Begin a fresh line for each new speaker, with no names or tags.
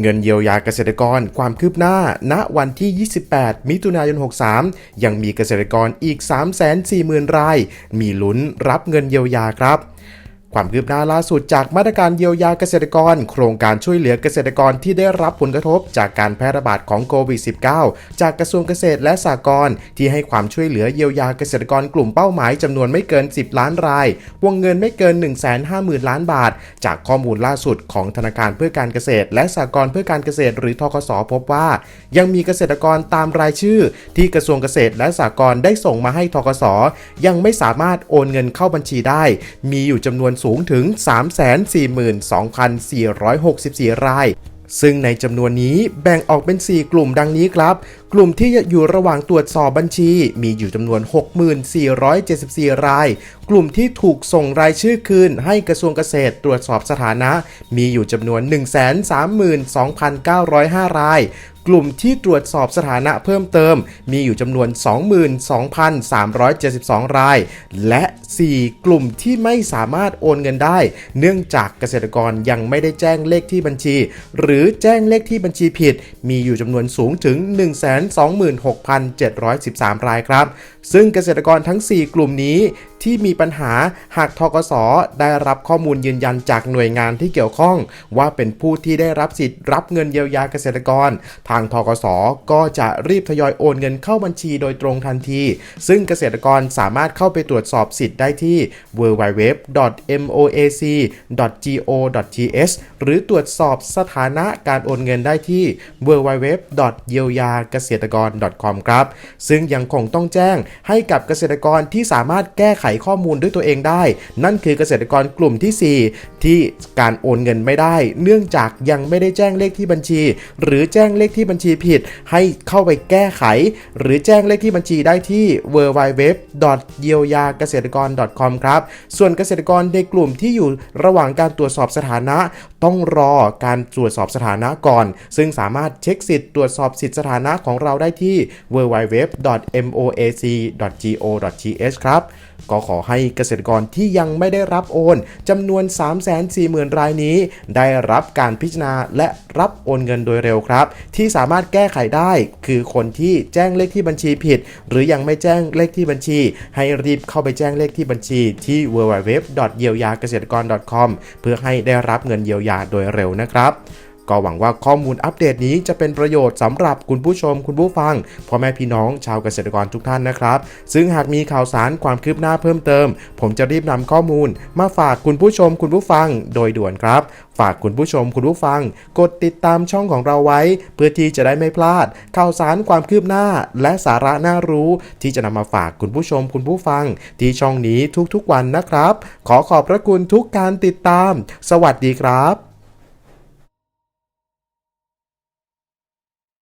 เงินเยียวยาเกษตรกรความคืบหน้า ณ วันที่ 28 มิถุนายน 63 ยังมีเกษตรกรอีก 340,000 ราย มีลุ้นรับเงินเยียวยาครับ ความคืบหน้าล่าสุดจากมาตรการเยียวยาเกษตรกร โครงการช่วยเหลือเกษตรกรที่ได้รับผลกระทบจากการแพร่ระบาดของโควิด -19 จากกระทรวงเกษตรและสหกรณ์ที่ให้ความช่วยเหลือเยียวยาเกษตรกรกลุ่มเป้าหมายจำนวนไม่เกิน 10 ล้านราย วงเงินไม่เกิน 150,000 ล้านบาท จากข้อมูลล่าสุดของธนาคารเพื่อการเกษตร และสหกรณ์เพื่อการเกษตรหรือทกสพบว่า ยังมีเกษตรกรตามรายชื่อ ที่กระทรวงเกษตรและสหกรณ์ได้ส่งมาให้ทกสยังไม่สามารถโอนเงินเข้าบัญชีได้ มีอยู่จำนวนสูงถึง 342,464 ราย ซึ่งในจำนวนนี้แบ่งออกเป็น 4 กลุ่มดังนี้ครับ กลุ่มที่อยู่ระหว่างตรวจสอบบัญชี มีอยู่จำนวน 6474 ราย กลุ่มที่ถูกส่งรายชื่อคืนให้กระทรวงเกษตรตรวจสอบสถานะ มีอยู่จำนวน 132,905 ราย กลุ่มที่ตรวจสอบสถานะเพิ่มเติม มีอยู่จำนวน 22,372 ราย และ 4 กลุ่มที่ไม่สามารถโอนเงินได้ เนื่องจากเกษตรกรยังไม่ได้แจ้งเลขที่บัญชี หรือแจ้งเลขที่บัญชีผิด มีอยู่จำนวนสูงถึง 126,713 รายครับ ซึ่งเกษตรกรทั้ง 4 กลุ่มนี้ที่มีปัญหาหากทกสได้รับข้อมูลยืนยันจากหน่วยงานที่เกี่ยวข้อง ว่าเป็นผู้ที่ได้รับสิทธิ์รับเงินเยียวยาเกษตรกร ทางทกสก็จะรีบทยอยโอนเงินเข้าบัญชีโดยตรงทันที ซึ่งเกษตรกรสามารถเข้าไปตรวจสอบสิทธิ์ได้ที่ www.moac.go.th หรือตรวจสอบสถานะการโอนเงินได้ที่ www. เยียวยาเกษตรกร .com ครับ ซึ่งยังคงต้องแจ้งให้กับเกษตรกรที่สามารถแก้ไขข้อมูลด้วยตัวเองได้ นั่นคือเกษตรกรกลุ่มที่ 4 ที่การโอนเงินไม่ได้ เนื่องจากยังไม่ได้แจ้งเลขที่บัญชี หรือแจ้งเลขที่บัญชีผิด ให้เข้าไปแก้ไข หรือแจ้งเลขที่บัญชีได้ที่ www. เยียวยาเกษตรกร .com ครับ ส่วนเกษตรกรในกลุ่มที่อยู่ระหว่างการตรวจสอบสถานะ ต้องรอการตรวจสอบสถานะก่อน ซึ่งสามารถเช็คสิทธิ์ตรวจสอบสิทธิสถานะของเราได้ที่ www.moac.go.th ครับก็ขอให้เกษตรกรที่ยังไม่ได้รับโอนจำนวน 340,000 รายนี้ ได้รับการพิจารณาและรับโอนเงินโดยเร็วครับ ที่สามารถแก้ไขได้คือคนที่แจ้งเลขที่บัญชีผิด หรือยังไม่แจ้งเลขที่บัญชี ให้รีบเข้าไปแจ้งเลขที่บัญชีที่ www. เยียวยาเกษตรกร .com เพื่อให้ได้รับเงินเยียวยาาโดยเร็วนะครับ ก็หวังว่าข้อมูลอัปเดตนี้จะเป็นประโยชน์สำหรับคุณผู้ชมคุณผู้ฟังพ่อแม่พี่น้องชาวเกษตรกรทุกท่านนะครับ ซึ่งหากมีข่าวสารความคืบหน้าเพิ่มเติม ผมจะรีบนำข้อมูล มาฝากคุณผู้ชมคุณผู้ฟังโดยด่วนครับฝากคุณผู้ชมคุณผู้ฟัง กดติดตามช่องของเราไว้ เพื่อที่จะได้ไม่พลาด ข่าวสารความคืบหน้า และสาระน่ารู้ ที่จะนำมาฝากคุณผู้ชมคุณผู้ฟัง ที่ช่องนี้ทุกๆวันนะครับ ขอขอบพระคุณทุกการติดตาม สวัสดีครับ